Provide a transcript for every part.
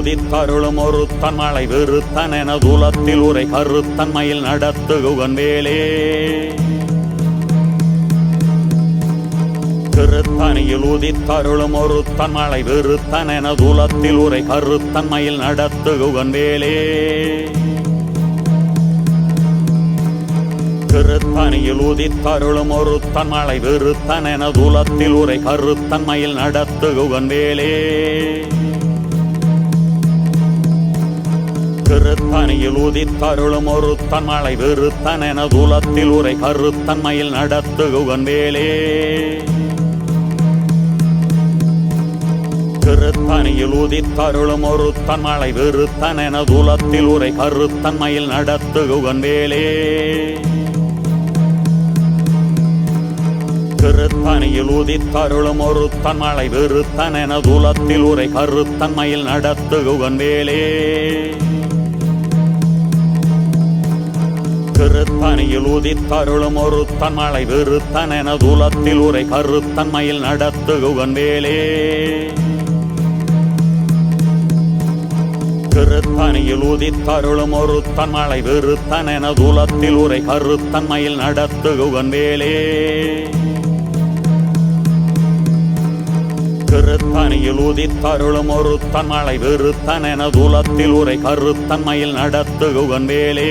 திருத்தணியில் உதித்தருளும் ஒரு தன்மலை வெறுத்தன் என துலத்தில் உரை கருத்தன்மையில் நடத்துகுவன் வேலே. திருத்தணியில் உதித்தருளும் ஒரு தன்மலை வெறுத்தன் என துலத்தில் உரை கருத்தன்மையில் நடத்துகுவன் வேலே. திருத்தணியில் உதித்தருளும் ஒரு தன்மலை வெறுத்தன் என துலத்தில் உரை கருத்தன்மையில் நடத்துகுவன் வேலே. திருத்தணியில் உதித்தருளும் ஒரு தன்மலை வெறுத்தன் என துலத்தில் உரை கருத்தன்மையில் நடத்துகுவன் வேலே திருத்தணியில் உதித்தருளும் ஒரு தன்மலை வெறுத்தன் என துலத்தில் உரை கருத்தன்மையில் நடத்துகுவன் வேலே திருத்தணியில் உதித்தருளும் ஒரு தன்மலை வெறுத்தன் என துலத்தில் உரை கருத்தன்மையில் நடத்துகுவன் வேலே திருத்தணியில் உதித்தருளும் ஒரு தன்மலை வெறுத்தன் என துலத்தில் உரை கருத்தன்மையில் நடத்துகுவன் வேலே திருத்தணியில் உதித்தருளும் ஒரு தன்மலை வெறுத்தன் என துலத்தில் உரை கருத்தன்மையில் நடத்துகுவன் வேலே திருத்தணியில் உதித்தருளும் ஒரு தன்மலை வெறுத்தன் என துலத்தில் உரை கருத்தன்மையில் நடத்துகுவன் வேலே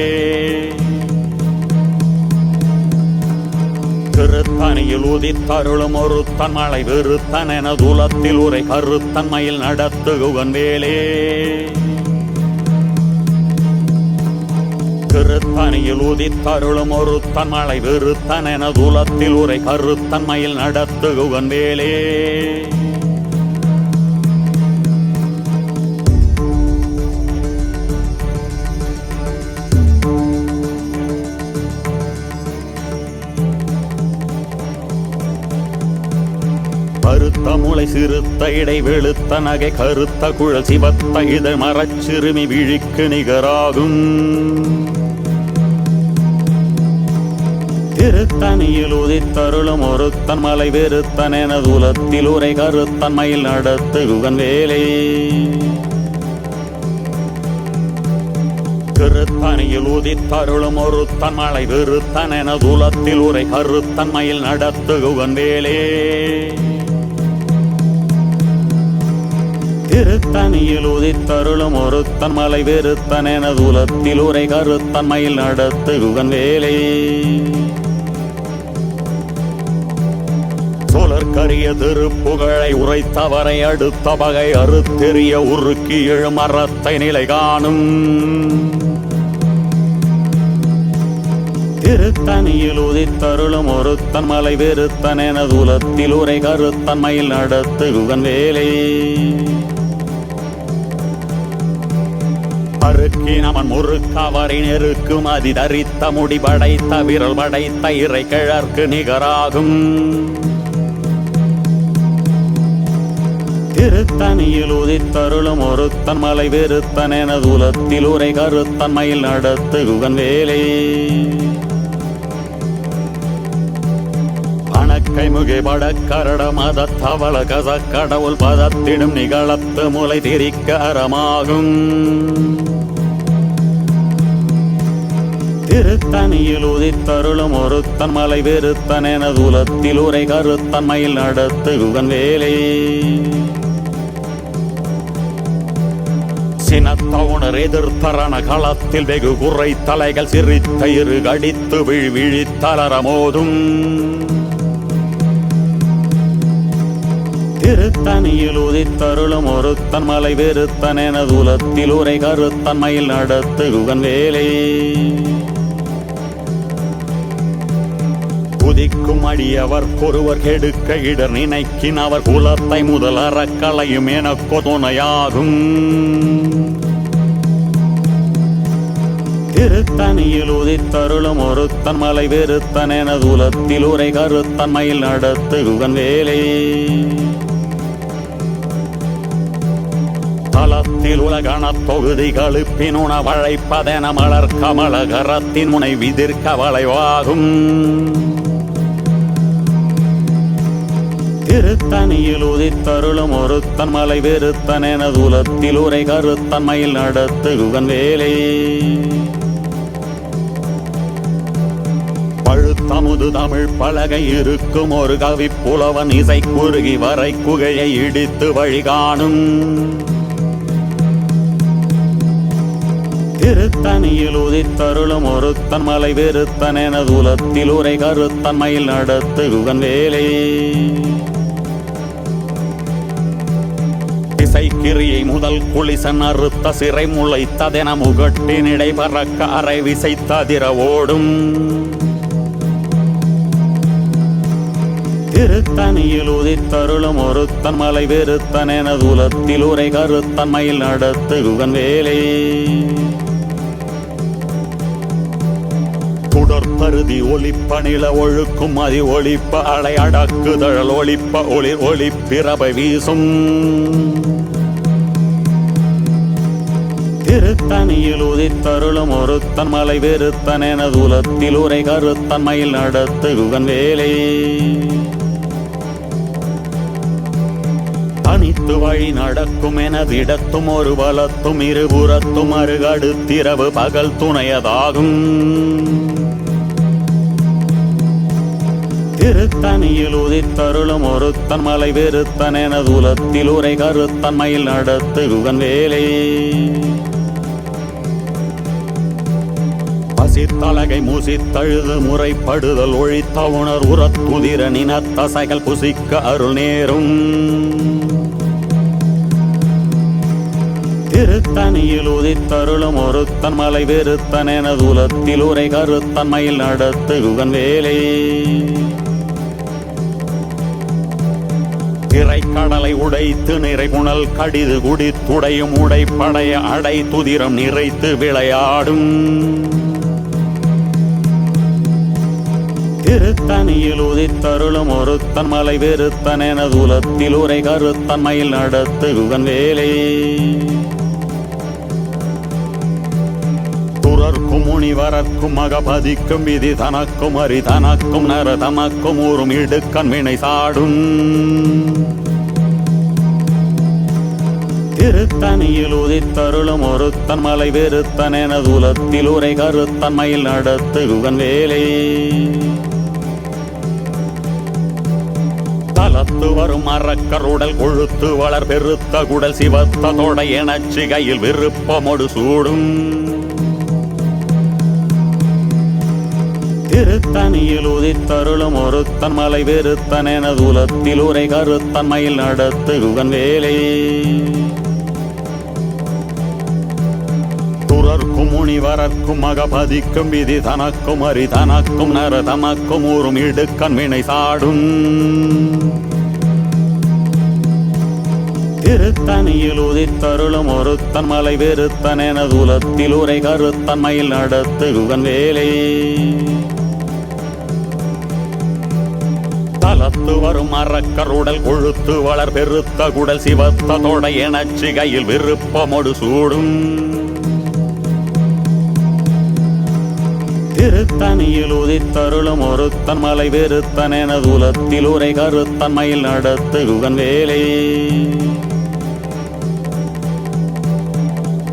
திருத்தணியில் உதித்தருளும் ஒரு தன்மலை வெறுத்தன் என துலத்தில் உரை கருத்தன்மையில் நடத்துகுவன் வேலே. திருத்தணியில் உதித்தருளும் ஒரு தன்மலை வெறுத்தன் என துலத்தில் உரை கருத்தன்மையில் நடத்துகுவன் வேலே. மாலை சிறுத்த இடை வெளுத்த நகை கருத்த குழல் சிவத்த இதழ் மரச்சிறுமி விழிக்கு நிகராகும். திருத்தணியில் உதித்தருளும் ஒருத்தன் மலை வெறுத்தன் என துலத்தில் உரை கருத்தன் மயில் நடத்து குகன் வேலை. திருத்தணியில் உதித்தருளும் ஒருத்தன் மலை வெறுத்தன் என துலத்தில் உரை கருத்தன் மயில் நடத்து குகன் வேலே. திருத்தணியில் உதித்தருளும் ஒருத்தன் மலை வெறுத்தன் என உலத்தில் உரை கருத்தன் மயில் நடத்துகுவன் வேலை. சொலற்கரிய திருப்புகழை உரைத்தவரை அடுத்த பகை அறுத்தெறிய உருக்கி எழும் அறத்தை நிலை காணும். திருத்தணியில் உதித்தருளும் ஒருத்தன் மலை வெறுத்தன் என உலத்தில் உரை நடத்து நடத்துகுவன் வேலை. பருக்கினவன் முறுக்கவரை நெருக்கும் அதி தரித்த முடி படைத்த விரல் படைத்த இறை கிழற்கு நிகராகும். திருத்தணியில் உதித்தருளும் ஒருத்தன் மலை வெறுத்தன் என துலத்தில் உரை கருத்தன்மையில் நடத்துகுவன் வேலை. பணக்கை முகைபட கரட மத தவள கச கடவுள் பதத்திடும் நிகழத்து முலை திரிக்க அறமாகும். திருத்தணியில் உதித்தருளும் ஒருத்தன் மலை வெறுத்தன் என உலத்தில் உரை கருத்தன்மையில் நடத்துகுவன் வேலை. சினத்தவுணர் எதிர்த்தரண களத்தில் வெகு குறை தலைகள் சிரித்த இரு கடித்து விழ் விழித்தளர மோதும் திருத்தணியில் உதித்தருளும் ஒருத்தன் மலை வெறுத்தன் என உலத்தில் உரை கருத்தன்மையில் நடத்துகுவன் வேலை. மதிக்கும் அடியவர் ஒருவர் கெடுக்க இடர் நினைக்கின் அவர் குலத்தை முதல் அறக்களையும் எனக்கோ துணையாகும் திருத்தணியில் உதித்தருளும் ஒருத்தன் மலை வெறுத்தன் என துலத்தில் உரை கருத்தன்மையில் நடத்துகுவன் வேலை. தளத்தில் உலகண தொகுதி கழுப்பின் உணவழைப்பதென மலர் கமலகரத்தின் முனை விதிர்க்க வளைவாகும் திருத்தணியில் உதித்தருளும் ஒருத்தன் மலை வெறுத்தன் எனது உலத்தில் உரை கருத்தன் மயில் நடத்து குகன் வேலே. பழுத்தமுது தமிழ் பலகை இருக்கும் ஒரு கவி புலவன் இசை குறுகி வரை குகையை இடித்து வழி காணும். திருத்தணியில் உதித்தருளும் ஒருத்தன் மலை வெறுத்தன் எனது உலத்தில் உரை கருத்தன் மயில் நடத்து குகன் வேலே. இசைக்கிரியை முதல் குளிசன் அறுத்த சிறை முளைத்ததென முகட்டினிடை பறக்க அரை விசைத்ததிர ஓடும். திருத்தணியில் உதித்தருளும் ஒருத்தன் மலை வெறுத்தன் எனது உலத்தில் உரை கருத்தன் மயில் நடத்து குகன் வேலே. குடற்பருதி ஒளிப்ப நில ஒழுக்கும் அதி ஒளிப்ப அலை அடக்குதழல் ஒளிப்ப ஒளிர் ஒளிப்பிறபை வீசும். திருத்தணியில் உதித்தருளும் ஒருத்தன் மலை வெறுத்தன் எனது உலத்தில் உரை கருத்தன் மயில் நடத்து குகன் வேலே. தனித்து வழி நடக்கும் எனதிடத்தும் ஒரு பலத்தும் இருபுறத்தும் அருகடுத்திரவு பகல் துணையதாகும். திருத்தணியில் உதித்தருளும் ஒருத்தன் மலை வெறுத்தன் எனது உலத்தில் உரை கருத்தன் மயில் நடத்து குகன் வேலே. பசித்தலகை மூசித்தழுது முறைப்படுதல் ஒழித்த உணர் உரத்துதிர நினத்தசைகள் புசிக்க அருள் நேரும். திருத்தணியில் உதித்தருளும் ஒருத்தன் மலை வெறுத்தன் எனது உலத்தில் உரை கருத்தன் மயில் நடத்து குகன் வேலே. கடலை உடைத்து நிறை புனல் கடிது உடை உடைப்படைய அடை துதிரம் நிறைத்து விளையாடும். திருத்தணியில் உதித்தருளும் ஒருத்தன் மலை வெறுத்தன் எனது உலத்தில் உரை கருத்தன் மயில் நடத்து குகன் வேலே. துறர்க்கும் மகபதிக்கும் விதி தனக்கும் அரி தனக்கும் நர தமக்கும் ஊரும் இடுக்கண் வினை சாடும். திருத்தணியில் உதித்தருளும் ஒருத்தன் மலை வெறுத்தன் எனது உலத்தில் உரை கருத்தன் மயில் நடத்து குகன் வேலை. தலத்து வரும் மரக்கருடல் கொழுத்து வளர் பெருத்த குடல் சிவத்த தொடை எனச்சி கையில் விருப்பமொடு சூடும். திருத்தணியில் உதித்தருளும் ஒருத்தன் மலை வெறுத்தன் எனது உலத்தில் உரை கருத்தன் மயில் நடத்து குகன் வேலே. துறர்க்கும் முனிவரர்க்கும் மகபதிக்கும் விதி தனக்கும் அரி தனக்கும் நர தமக்கும் ஊரும் இடுக்கண் வினை சாடும். திருத்தணியில் உதித்தருளும் ஒருத்தன் மலை வெறுத்தன் எனது உலத்தில் உரை கருத்தன் மயில் நடத்து குகன் வேலே. தலத்து வரும் மரக்கருடல் கொழுத்து வளர் பெருத்த குடல் சிவத்த தொடை எனச்சிகையில் விருப்பமொடு சூடும். திருத்தணியில் உதித்தருளும் ஒருத்தன் மலை வெறுத்தன் எனது உலத்தில் உரை கருத்தன் மயில் நடத்து குகன் வேலே.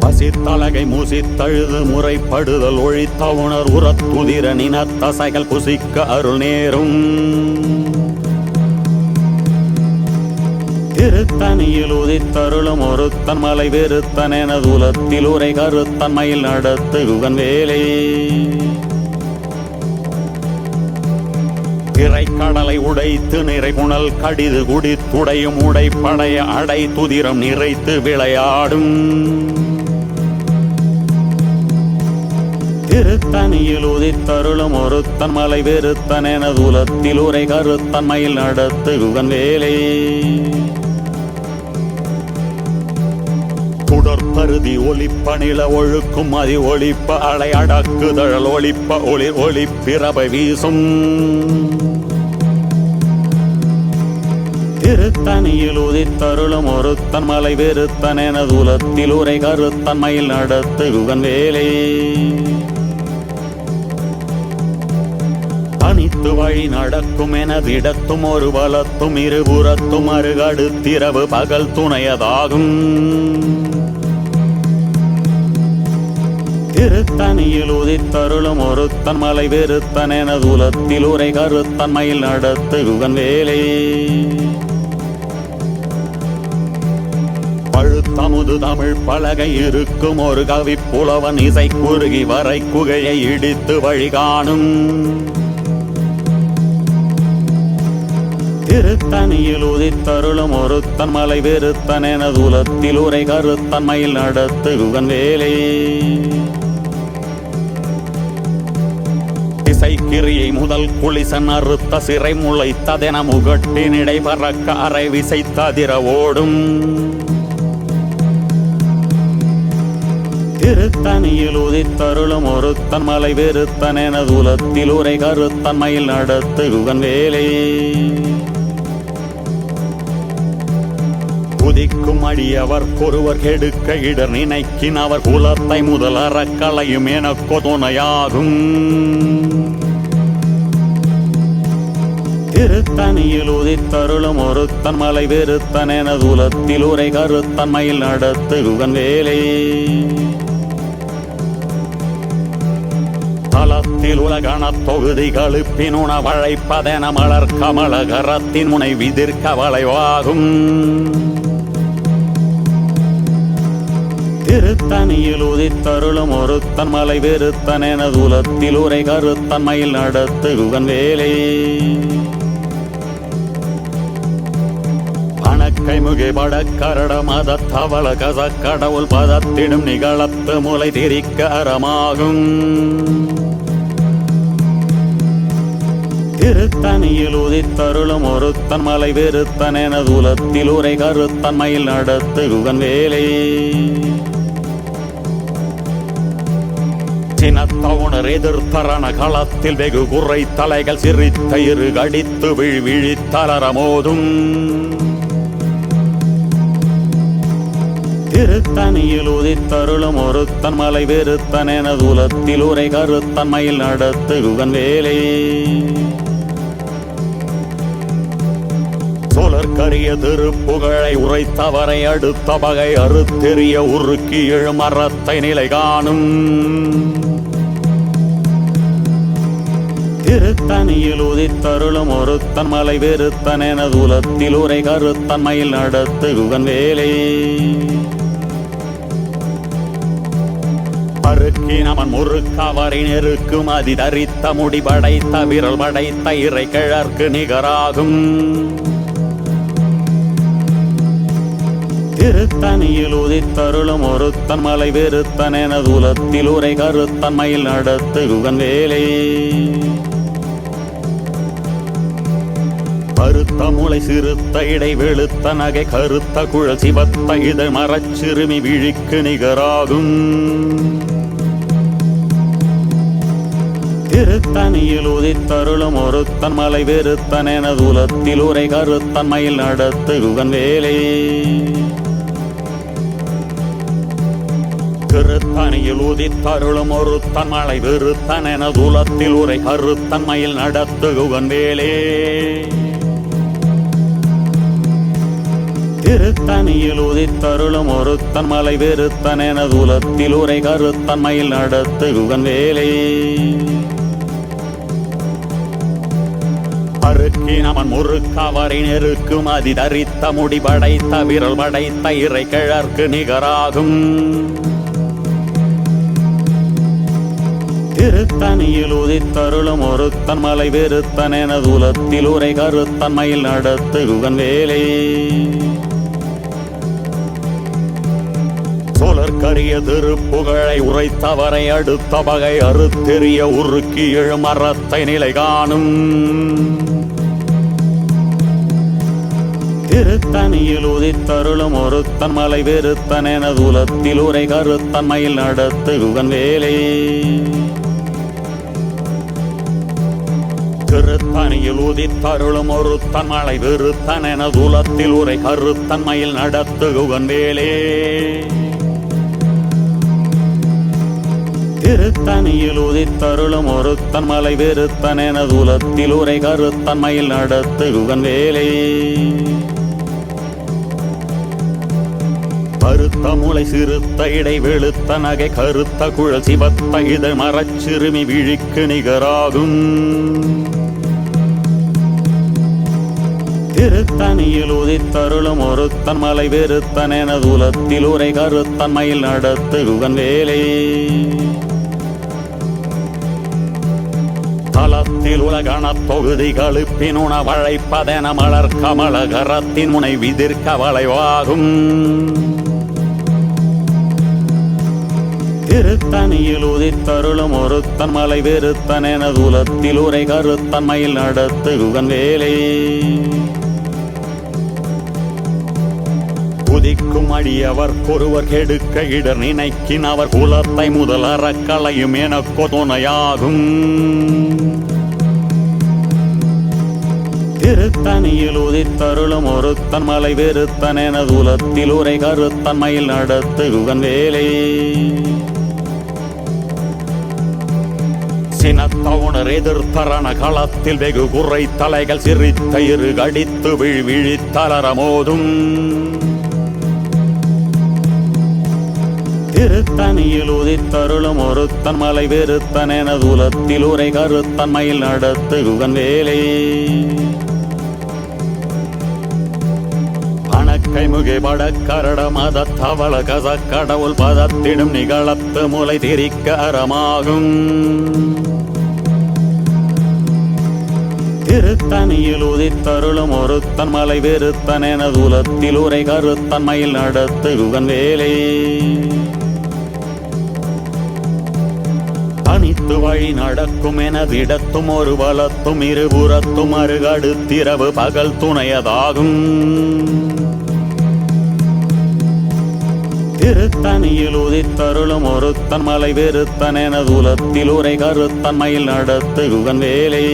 பசித்தலகை மூசித்தழுது முறைப்படுதல் ஒழித்த உணர் உரத்துதிர நினத்தசைகள் புசிக்க அருள் நேரும். திருத்தணியில் உதித்தருளும் ஒருத்தன் மலை வெறுத்தன் எனது உலத்தில் உரை கருத்தன் மயில் நடத்து யுகன் வேலே. திரைக்கடலை உடைத்து நிறை புனல் கடிது குடித்துடையும் உடைப்படைய அடை துதிரம் நிறைத்து விளையாடும். திருத்தணியில் உதித்தருளும் ஒருத்தன் மலை வெறுத்தன் எனது உலத்தில் உரை கருத்தன் மயில் நடத்து யுகன் வேலே. குடற்பருதி ஒளிப்ப நில ஒழுக்கும் அதி ஒளிப்ப அலை அடக்குதழல் ஒளிப்ப ஒளிர் ஒளிப்பிறபை வீசும். திருத்தணியில் உதித்தருளும் ஒருத்தன் மலை வெறுத்தன் எனது உலத்தில் உரை கருத்தன் மயில் நடத்து குகன் வேலே. வழி நடக்கும் எனதிடத்தும் ஒரு பலத்தும் இருபுறத்தும் அருகடுத்திரவு பகல் துணையதாகும். திருத்தனியில் உதித்தருளும் ஒருத்தன் மலை வெறுத்தன் எனதுலத்தில் உரை கருத்தன் மயில் நடத்து குகன் வேலே பழுத்தமுது தமிழ் பலகை இருக்கும் ஒரு கவி புலவன் இசை குறுகி வரை குகையை இடித்து வழி காணும். திருத்தனியில் உதித்தருளும் ஒருத்தன் மலை வெறுத்தன் எனது உலத்தில் உரை கருத்தன்மையில் நடத்து குகன் வேலே கிரியை முதல் குளிசன் அறுத்த சிறை முளைத்ததென முகட்டினிடை பறக்க அரை விசைத்ததிர ஓடும். திருத்தணியில் உதித்தருளும் ஒருத்தன் மலை வெறுத்தன் எனதுலத்தில் உரை கருத்தன்மையில் நடத்து குகன் வேலே உதிக்கும் அடியவர் ஒருவர் கெடுக்க இடர் நினைக்கின் அவர் குலத்தை முதல் அறக்கலையும் எனக்கோ துணையாகும். திருத்தனியில் உதித்தருளும் ஒருத்தன் மலை வெறுத்தன் எனதுலத்தில் உரை கருத்தன்மையில் நடத்து குகன் வேலே. உலகணத் உலகண தொகுதிகளுப்பின் உணவழைப்பதென மலர் கமல கரத்தின் முனை விதிர்க்க வளைவாகும். திருத்தனியில் உதித்தருளும் ஒருத்தன் மலை வெறுத்தன் எனதுலத்தில் உரை கருத்தன்மையில் நடத்து குகன் வேலை. பணக்கை முகை படக்கரட மத தவள கச கடவுள் பதத்திடும் நிகழத்து முலை திரிக்க அறமாகும். திருத்தனியில் உதித்தருளும் ஒருத்தன் மலை வெறுத்தன் என தூலத்தில் உரை கருத்தன்மையில் நடத்து குகன் வேலை. சினத்தவுணர் எதிர்த்தரண களத்தில் வெகு குறை தலைகள் சிரித்த இரு கடித்து விழி விழித்தலர மோதும் திருத்தனியில் உதித்தருளும் ஒருத்தன் மலை வெறுத்தன் எனதுலத்தில் உரை கருத்தன்மையில் நடத்து குகன் வேலே. சொலற்கரிய திருப்புகழை உரைத்தவரை அடுத்த பகை அறுத்தெறிய உருக்கி எழும் அறத்தை நிலை காணும். திருத்தனியில் உதித்தருளும் ஒருத்தன் மலை வெறுத்தன் எனதுலத்தில் உரை கருத்தன்மையில் நடத்து குகன் வேலே. அருக்கினவன் முறுக்கவரை நெருக்கும் அதி தரித்த முடி படைத்த விரல் படைத்த இறை கிழற்கு நிகராகும். திருத்தனியில் உதித்தருளும் ஒருத்தன் மலை வெறுத்தன் எனதுலத்தில் உரை கருத்தன்மையில் நடத்து குகன் வேலை. பருத்த முளை சிறுத்த இடை வெளுத்த நகை கருத்த குழல் சிவத்த இதழ் மரச்சிறுமி விழிக்கு நிகராகும். திருத்தனியில் உதித்தருளும் ஒருத்தன் மலை வெறுத்தன் எனதுலத்தில் உரை கருத்தன்மையில் நடத்து குகன் வேலே. திருத்தனியில் உதித்தருளும் ஒருத்தன் மலை வெறுத்தன் என எனதுலத்தில் உரை கருத்தன்மையில் நடத்து குகன் வேலே. திருத்தனியில் உதித்தருளும் ஒருத்தன் மலை வெறுத்தன் என எனதுலத்தில் உரை கருத்தன்மையில் நடத்து குகன் வேலே. அருக்கினவன் முறுக்கவரை நெருக்கும் அதி தரித்த முடி படைத்த விரல் படைத்த இறை கிழற்கு நிகராகும். திருத்தனியில் உதித்தருளும் ஒருத்தன் மலை வெறுத்தன் எனதுலத்தில் உரை கருத்தன்மையில் நடத்து குகன் வேலே. சொலற்கரிய திருப்புகழை உரைத்தவரை அடுத்த பகை அறுத்தெறிய உருக்கி எழும் அறத்தை நிலை காணும் திருத்தனியில் உதித்தருளும் ஒருத்தன் மலை வெறுத்தன் என எனதுலத்தில் உரை கருத்தன் மயில் நடத்து குகன் வேலே. திருத்தனியில் உதித்தருளும் ஒருத்தன் மலை வெறுத்தன் என எனதுலத்தில் உரை கருத்தன்மையில் நடத்து குகன் வேலே. திருத்தணியில் உதித்தருளும் ஒருத்தன் மலை வெறுத்தன் என உலத்தில் உரை கருத்தன்மையில் நடத்துகுவன் வேலே. கருத்த முளை சிறுத்த இடை வெளுத்த நகை கருத்த குழல் சிவத்த இதழ் மரச்சிறுமி விழிக்கு நிகராகும். திருத்தணியில் உதித்தருளும் ஒருத்தன் மலை வெறுத்தன் என உலத்தில் உரை கருத்தன் கருத்தன்மையில் நடத்துகுவன் வேலை. தளத்தில் உலகணத் தொகுதி கழுப்பின் உணவழைப்பதென மலர் கமலகரத்தின் முனை விதிர்க்க வளைவாகும். திருத்தணியில் உதித்தருளும் ஒருத்தன் மலை வெறுத்தன் எனது உலத்தில் உரை கருத்தன்மையில் நடத்துகுவன் வேலை. குதிக்கும் அடியவர் ஒருவர் கெடுக்க இடர் நினைக்கின் அவர் குலத்தை முதல் அறக்கலையும் எனக்கோ துணையாகும். திருத்தணியில் உதித்தருளும் ஒருத்தன் மலை வெறுத்தன் எனது உலத்தில் உரை கருத்தன்மையில் நடத்துகுவன் வேலை. சினத்தவுணர் எதிர்த்தரண களத்தில் வெகு குறை தலைகள் சிரித்த இரு கடித்து விழி மோதும். திருத்தணியில் உதித்தருளும் ஒருத்தன் மலை வெறுத்தன் என உலத்தில் உரை கருத்தன்மையில் நடத்துகுவன் வேலை. அணக்கை முகை படக்கரட மத தவள கச கடவுள் பதத்திடும் நிகழத்து முலை திரிக்க அறமாகும். திருத்தணியில் உதித்தருளும் ஒருத்தன் மலை வெறுத்தன் எனது உலத்தில் உரை கருத்தன் கருத்தன்மையில் நடத்துகுவன் வேலை. அனைத்து வழி நடக்கும் எனதிடத்தும் ஒரு வளத்தும் இருபுறத்தும் அருகடுத்திரவு பகல் துணையதாகும். திருத்தணியில் உதித்தருளும் ஒருத்தன் மலை வெறுத்தன் எனது உலத்தில் உரை கருத்தன்மையில் நடத்துகுவன் வேலை.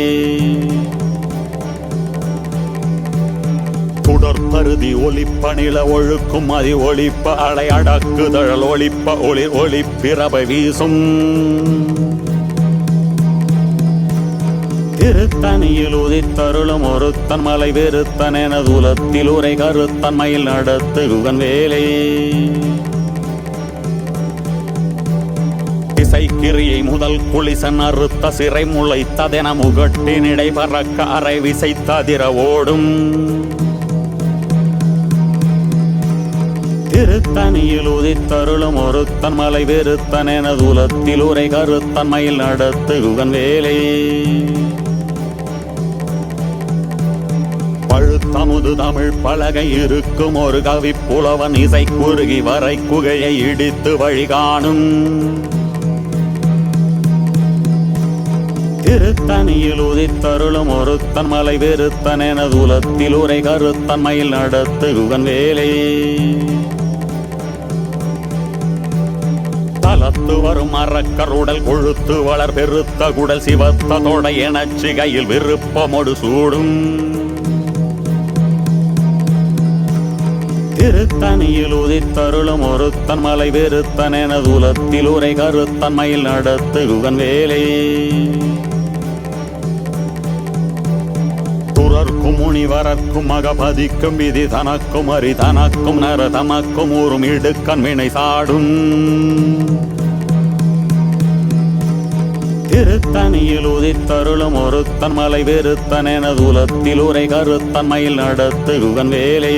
பருதி ஒளிப்ப நில ஒழுக்கும் அதி ஒளிப்ப அலை அடக்குதழல் ஒளிப்ப ஒளிர் ஒளிப்பிறவை வீசும். திருத்தணியில் உதித்தருளும் ஒருத்தன் மலை வெறுத்தன் எனது உலத்தில் உரை கருத்தன்மையில் நடத்துகுவன் வேலை. இசைக்கிரியை முதல் குளிசன் அறுத்த சிறை முளைத்ததென முகட்டினிடை பறக்க அறை விசைத்ததிர ஓடும். திருத்தணியில் உதித்தருளும் ஒருத்தன் மலை வெறுத்தன் என உலத்தில் உரை கருத்தன்மையில் நடத்துகுவன் வேலை. பழுத்தமுது தமிழ் பலகை இருக்கும் ஒரு கவி புலவன் இசை குறுகி வரை குகையை இடித்து வழி காணும். திருத்தணியில் உதித்தருளும் ஒருத்தன் மலை வெறுத்தன் எனது உலத்தில் உரை கருத்தன்மையில் நடத்துகுவன் வேலை. தலத்து வரும் அறக்கருடல் கொழுத்து வளர் பெருத்த குடல் சிவத்த தொடை எனச்சிகையில் விருப்பமொடு சூடும். திருத்தணியில் உதித்தருளும் ஒருத்தன் மலை வெறுத்தன் எனது உலத்தில் உரை கருத்தன்மையில் நடத்துகுவன் வேலை. துறர்க்கும் முனிவரர்க்கும் மகபதிக்கும் விதி தனக்கும் அரி தனக்கும் நர தமக்கும் ஊரும் இடுக்கண் வினை சாடும். திருத்தணியில் உதித்தருளும் ஒருத்தன் மலை வெறுத்தன் எனது உலத்தில் உரை கருத்தன்மையில் நடத்துகுவன் வேலை.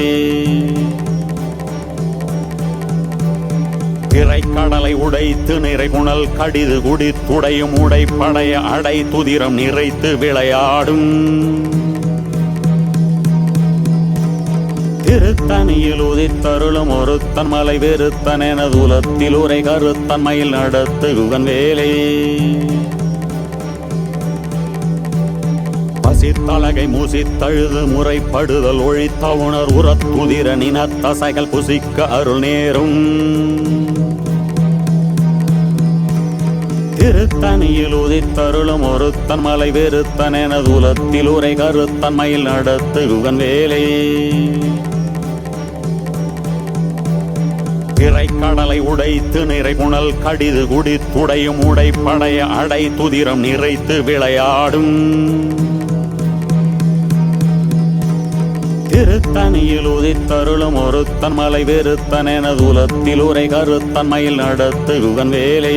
திரைக்கடலை உடைத்து நிறை குணல் கடிது குடித்துடையும் உடைப்படைய அடை துதிரம் நிறைத்து விளையாடும். திருத்தணியில் உதித்தருளும் ஒருத்தன் மலை வெறுத்தன் எனது உலத்தில் உரை கருத்தன்மையில் நடத்துகுவன் வேலை. பசித்தலகை மூசித்தழுது முறைப்படுதல் ஒழித்த உணர் உரத்துதிர நினத்தசைகள் புசிக்க அருள் நேரும். திருத்தணியில் உதித்தருளும் ஒருத்தன் மலை வெறுத்தன் எனது உலத்தில் உரை கருத்தன்மையில் நடத்துகுவன் வேலை. திரைக்கடலை உடைத்து நிறை புனல் கடிது துடையும் உடைப்படைய அடை துதிரம் நிறைத்து விளையாடும். திருத்தனியில் உதித்தருளும் ஒருத்தன் மலை வெறுத்தன் எனது உலத்தில் உரை கருத்தன்மையில் நடத்து யுகன் வேலை.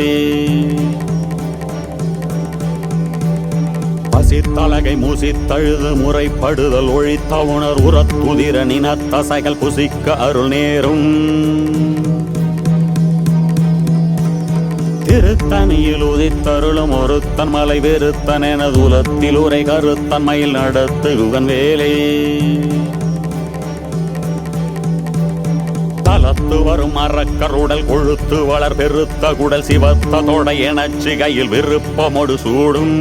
பசித்தலகை முசித்தழுது முறைப்படுதல் ஒழித்த உணர் உரத்துதிர நினத்தசைகள் புசிக்க அருள் நேரும். திருத்தனியில் உதித்தருளும் ஒருத்தன் மலை வெறுத்தன் எனது உலத்தில் உரை கருத்தன் மயில் நடத்து குகன் வேலே. தலத்து வரும் அறக்கருடல் கொழுத்து வளர் பெருத்த குடல் சிவத்த தொடை எனச்சி கையில் விருப்பமொடு சூடும்.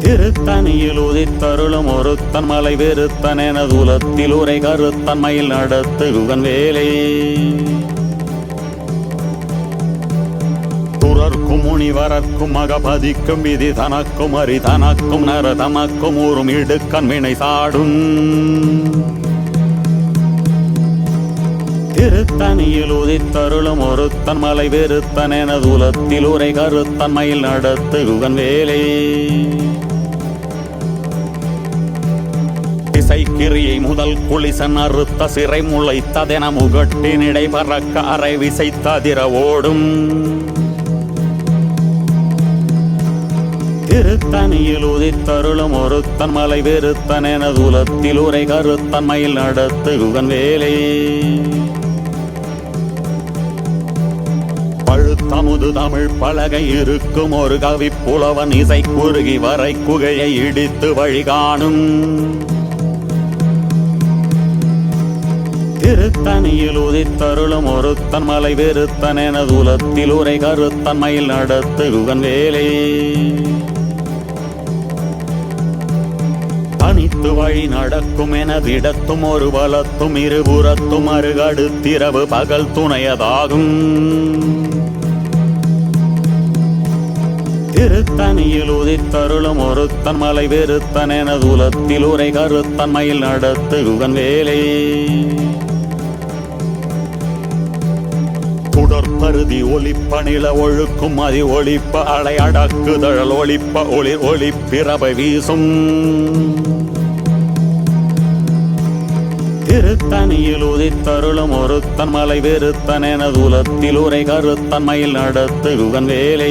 திருத்தனியில் உதித்தருளும் ஒருத்தன் மலை வெறுத்தன் எனது உலத்தில் உரை கருத்தன்மையில் நடத்து குகன் வேலே. துறர்க்கும் முனிவரர்க்கும் அகபதிக்கும் விதி தனக்கும் அரி தனக்கும் நர தமக்கும் ஊரும் இடுக்கண் வினை சாடும். திருத்தனியில் உதித்தருளும் ஒருத்தன் மலை வெறுத்தன் எனது உலத்தில் உரை கருத்தன்மையில் நடத்து குகன் வேலை. இசைக்கிரியை முதல் குளிசன் அறுத்த சிறை முளைத்ததென முகட்டினிடை பறக்க அறை விசைத்ததிர ஓடும். திருத்தனியில் உதித்தருளும் ஒருத்தன் மலை வெறுத்தன் எனது உலத்தில் உரை கருத்தன் மயில் நடத்து குகன் வேலே. பழுத்தமுது தமிழ் பலகை இருக்கும் ஒரு கவி புலவன் இசை குறுகி வரை குகையை இடித்து வழிகாணும் திருத்தனியில் உதித்தருளும் ஒருத்தன் மலை வெறுத்தன் எனது உலத்தில் உரை கருத்தன்மையில் நடத்து குகன் வேலே. தனித்து வழி நடக்கும் எனதிடத்தும் ஒரு பலத்தும் இருபுறத்தும் அருகடுத்திரவு பகல் துணையதாகும். திருத்தனியில் உதித்தருளும் ஒருத்தன் மலை வெறுத்தன் எனது உலத்தில் உரை கருத்தன்மையில் நடத்து குகன் வேலே குடற்பருதி ஒலிப்ப நில ஒழுக்கும் அதி ஒளிப்ப அலை அடக்குதழல் ஒளிப்ப ஒளிர் ஒளிப்பிறவை வீசும். திருத்தனியில் உதித்தருளும் ஒருத்தன் மலை வெறுத்தன் எனது உலத்தில் உரை கருத்தன்மையில் நடத்து குகன் வேலே.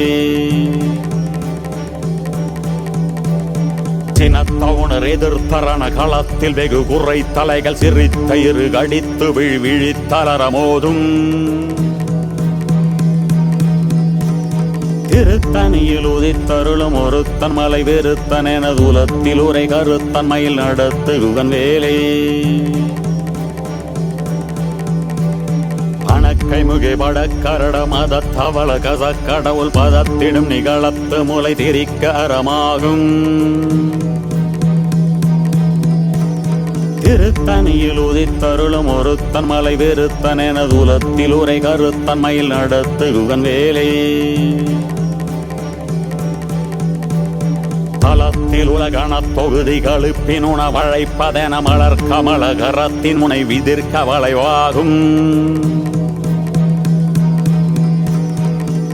சினத்தவுணர் எதிர்த்தரண களத்தில் வெகு குறை தலைகள் சிரித்த இரு கடித்து விழி விழித்தளர மோதும். திருத்தனியில் உதித்தருளும் ஒருத்தன் மலை வெறுத்தன் எனது உலத்தில் உரை கருத்தன்மையில் நடத்து குகன் வேலே. அணக்கை முகை படக்கரட மத தவள கச கடவுள் பதத்திடும் நிகழத்து முலை திரிக்க அறமாகும். திருத்தனியில் உதித்தருளும் ஒருத்தன் மலை வெறுத்தன் என தூலத்தில் உரை கருத்தன்மையில் நடத்து குகன் வேலை. தளத்தில் உலகணத் தொகுதி கழுப்பின் உணவழைப்பதென மலர் கமல கரத்தின் முனை விதிர்க்க வளைவாகும்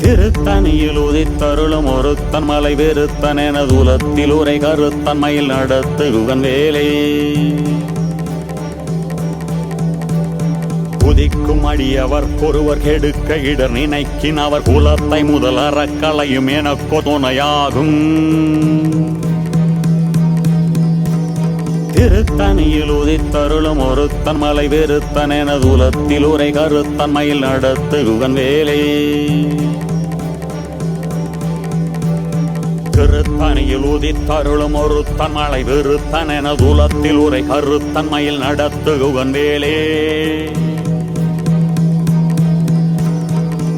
திருத்தனியில் உதித்தருளும் ஒருத்தன் மலை வெறுத்தன் எனது உலத்தில் உரை கருத்தன்மையில் நடத்து குகன் வேலை. உதிக்கும் அடியவர் ஒருவர் கெடுக்க இடர் நினைக்கின் அவர் குலத்தை முதல் அறக்களையும் எனக்கோ துணையாகும். திருத்தனியில் உதித்தருளும் ஒருத்தன் மலை வெறுத்தன் எனது உலத்தில் உரை கருத்தன்மையில் நடத்து குகன் வேலை. திருத்தனியில் உதித்தருளும் ஒரு தன்மலை வெறுத்தன் என உலத்தில் உரை கருத்தன்மையில் நடத்துகுவன் வேலே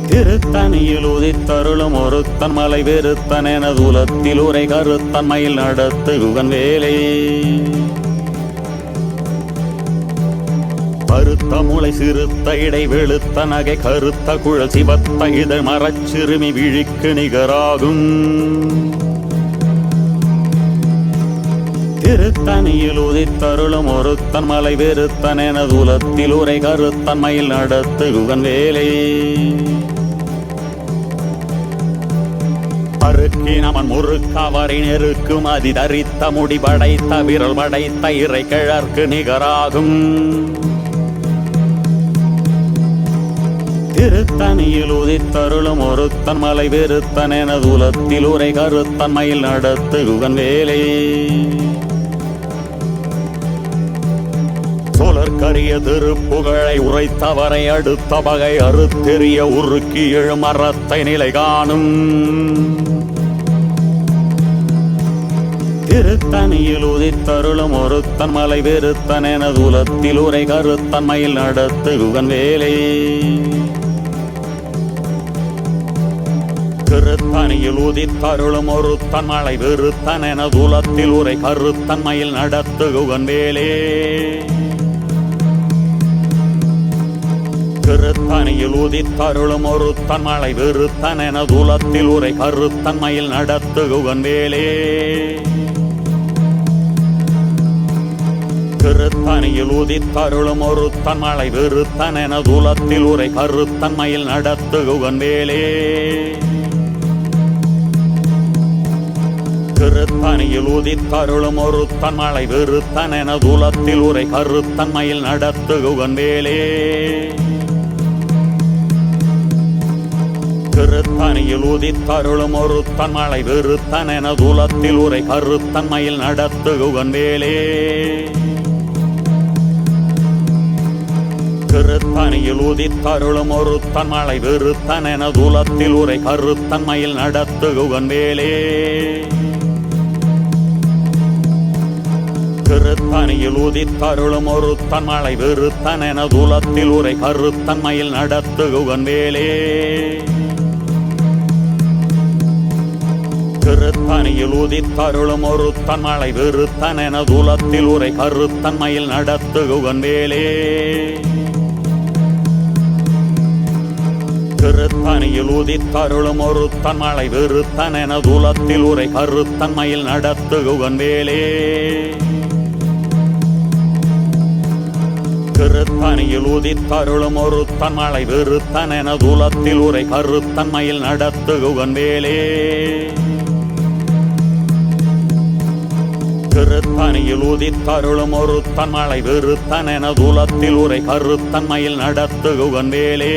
திருத்தனியில் உதித்தருளும் ஒருத்தன் மலை வெறுத்தன் என உலத்தில் உரை கருத்தன்மையில் நடத்துகுவன் வேலே கருத்த முளை சிறுத்த இடை வெளுத்த நகை கருத்த குழல் சிவத்த இதழ் மரச்சிறுமி விழிக்கு நிகராகும். திருத்தணியில் உதித்தருளும் ஒருத்தன் மலை வெறுத்தன் என துலத்தில் உரை கருத்தன்மையில் நடத்துகுவன் வேலை. அறுக்கினமன் முறுக்கவரை நெருக்கும் அதி தரித்த முடி படைத்த விரல் படைத்த இறை கிழற்கு நிகராகும். திருத்தணியில் உதித்தருளும் ஒருத்தன் மலை வெறுத்தன் என துலத்தில் உரை கருத்தன்மையில் நடத்துகுவன் வேலை. அதற்கரிய திருப்புகழை உரைத்தவரை அடுத்த பகை அறுத்தெறிய உருக்கி எழும் அறத்தை நிலை காணும். திருத்தணியில் உதித்தருளும் ஒருத்தன் மலை வெறுத்தன் எனது உலத்தில் உரை கருத்தன்மையில் நடத்துகுவன் வேலை. திருத்தணியில் உதித்தருளும் ஒருத்தன் மலை வெறுத்தன் எனது துலத்தில் உரை கருத்தன்மையில் நடத்துகுவன் வேலே. கருத்தனையில் உதித்தருளும் ஒரு தன்மலை வெறுத்தன் என துலத்தில் உரை கருத்தன்மையில் நடத்துகுவன் வேலே. திருத்தணியில் உதித்தருளும் ஒரு தன்மலை வெறுத்தன் என துலத்தில் உரை கருத்தன்மையில் நடத்துகுவன் வேலே. திருத்தணியில் உதித்தருளும் ஒரு தன்மலை வெறுத்தன் என துலத்தில் உரை கருத்தன்மையில் நடத்துகுவன் வேலே. திருத்தணியில் உதித்தருளும் ஒரு தன்மலை வெறுத்தன் என துலத்தில் உரை கருத்தன்மையில் நடத்துகுவன் வேலே. திருத்தணியில் உதித்தருளும் ஒரு தன்மலை வெறுத்தன் என துலத்தில் உரை கருத்தன்மையில் நடத்துகுவன் வேலே. திருத்தணியில் உதித்தருளும் ஒரு தன்மலை வெறுத்தன் என துலத்தில் உரை கருத்தன்மையில் நடத்துகுவன் வேலே. திருத்தணியில் உதித்தருளும் ஒரு தன்மலை வெறுத்தன் என துலத்தில் உரை கருத்தன்மையில் நடத்துகுவன் வேலே திருத்தணியில் உதித்தருளும் ஒரு தன்மலை வெறுத்தன் என துலத்தில் உரை கருத்தன்மையில் நடத்துகுவன் வேலே திருத்தணியில் உதித்தருளும் ஒரு தன்மலை வெறுத்தன் என துலத்தில் உரை கருத்தன்மையில் நடத்துகுவன் வேலே திருத்தணியில் உதித்தருளும் ஒருத்தன் மலை வெறுத்தன் என தூலத்தில் உரை கருத்தன்மையில் நடத்துகுவன் வேலே.